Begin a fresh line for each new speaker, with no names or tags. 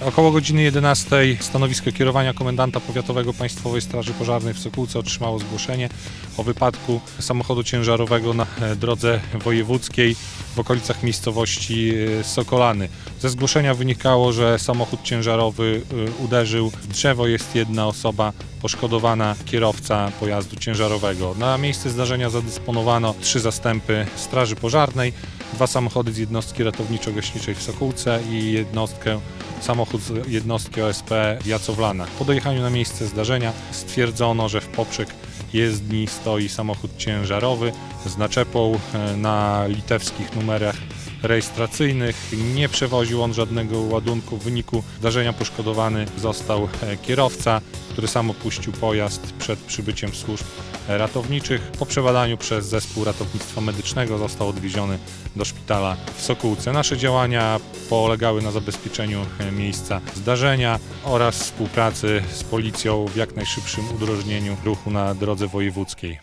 Około godziny 11 stanowisko kierowania komendanta powiatowego Państwowej Straży Pożarnej w Sokółce otrzymało zgłoszenie o wypadku samochodu ciężarowego na e, drodze wojewódzkiej w okolicach miejscowości e, Sokolany. Ze zgłoszenia wynikało, że samochód ciężarowy e, uderzył w drzewo, jest jedna osoba poszkodowana, kierowca pojazdu ciężarowego. Na miejsce zdarzenia zadysponowano trzy zastępy Straży Pożarnej, dwa samochody z jednostki ratowniczo-gaśniczej w Sokółce i jednostkę samochód z jednostki OSP w Jacowlanach. Po dojechaniu na miejsce zdarzenia stwierdzono, że w poprzek jezdni stoi samochód ciężarowy z naczepą e, na litewskich numerach rejestracyjnych. Nie przewoził on żadnego ładunku. W wyniku zdarzenia poszkodowany został e, kierowca, który sam opuścił pojazd przed przybyciem służb ratowniczych. Po przebadaniu przez zespół ratownictwa medycznego został odwieziony do szpitala w Sokółce. Nasze działania polegały na zabezpieczeniu miejsca zdarzenia oraz współpracy z policją w jak najszybszym udrożnieniu ruchu na drodze wojewódzkiej.